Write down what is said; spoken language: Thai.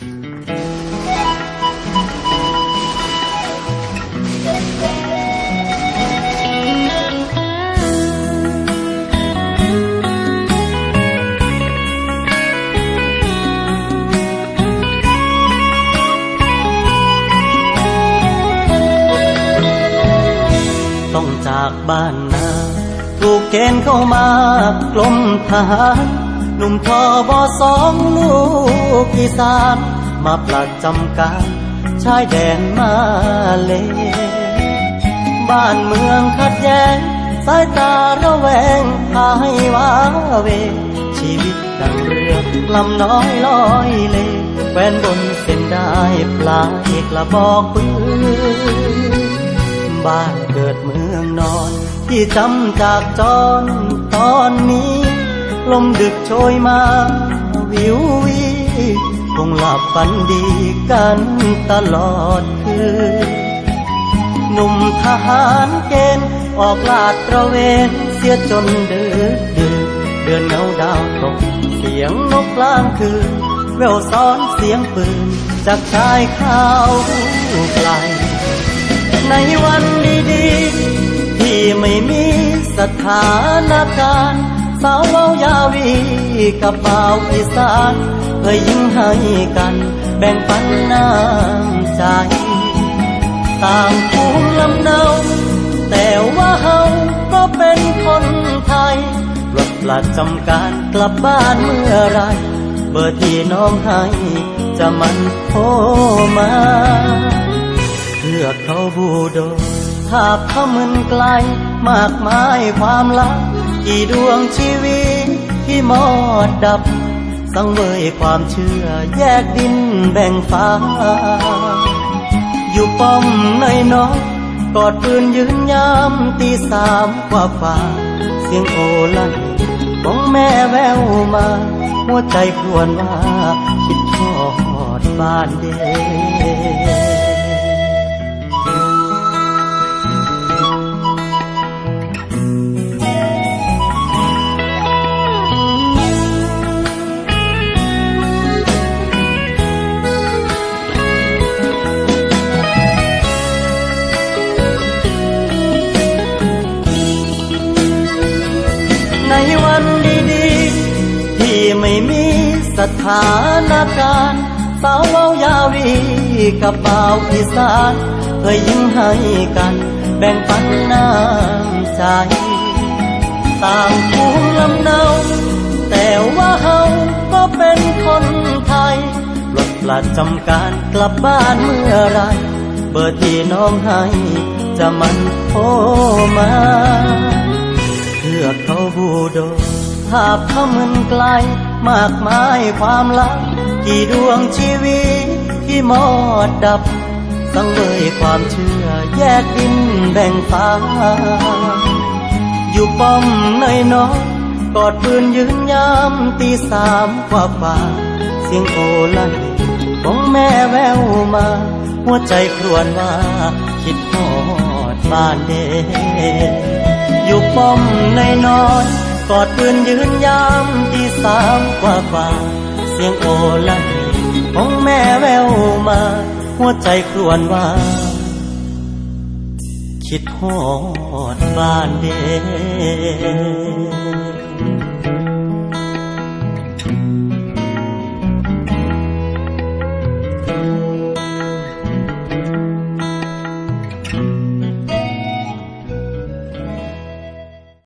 ต้องจากบ้านนาถูกเกณฑ์เข้ามากลมทหาร หนุ่มทอบอสองลูกอีสานมาประจำการชายแดนมาเล บ้านเมืองขัดแย้ง สายตาระแวงพาให้ว้าเว ชีวิตดังเรือลำน้อยลอยเลแฟนบนเส้นได้ปลายกระบอกปืนบ้านเกิดเมืองนอน ที่จำจากจรตอนนี้ ลมดึกโชยมาวิววีคงหลับฝันดีกันตลอดคืนหนุ่มทหารเกณฑ์ออกลาดตระเวนเสียจนดึกดื่นเดือนเงาดาวตกเสียงนกกลางคืนแววซ้อนเสียงปืนจากชายข้าวไกล ในวันดีๆที่ไม่มีสถานการณ์ วีกับบ่าวอีสานเคยยิ้มให้กัน แบ่งปันน้ำใจต่างภูมิลำเนาแต่ว่าเฮาก็เป็นคนไทยรถประจำการกลับบ้านเมื่อไรเบอร์ที่น้องให้จะมันโทรมาเพื่อเขาบูโดภาพเขามึนไกล มากมายความลับกี่ดวงชีวิต มอดดับ สังเวยความเชื่อแยกดินแบ่งฟ้า อยู่ป้อมในน้อยกอดปืนยืนยามตีสามกว่าฝ่า เสียงโอลั่นของแม่แววมา หัวใจครวญว่า คิดทอดบ้านเด็ใวันดีๆ ที่ไม่มีสถานการณ์สาวเว้ายาวีกับเบ่าวอีสานเคยยิ้มให้กันแบ่งปันน้ำใจต่างภูมิลำเนาแต่ว่าเฮาก็เป็นคนไทยรถประจำการกลับบ้านเมื่อไร เบอร์ที่น้องให้จะมันโทรมา เพื่อเขาบูโดภาพเขามึนไกล มากมายความลับกี่ดวงชีวิตที่มอดดับสังเวยความเชื่อแยกดินแบ่งฟ้า อยู่ป้อมในน้อยกอดปืนยืนยามตีสามกว่าฝ่า เสียงโอลั่นของแม่แววมา หัวใจครวญว่า คิดทอดบ้านเดอ ป้อมในนอนกอดปืนยืนยามที่สามกว่าฝ่า เสียงโอลั่นของแม่แววมา หัวใจครวนว่า คิดหอดบ้านเด้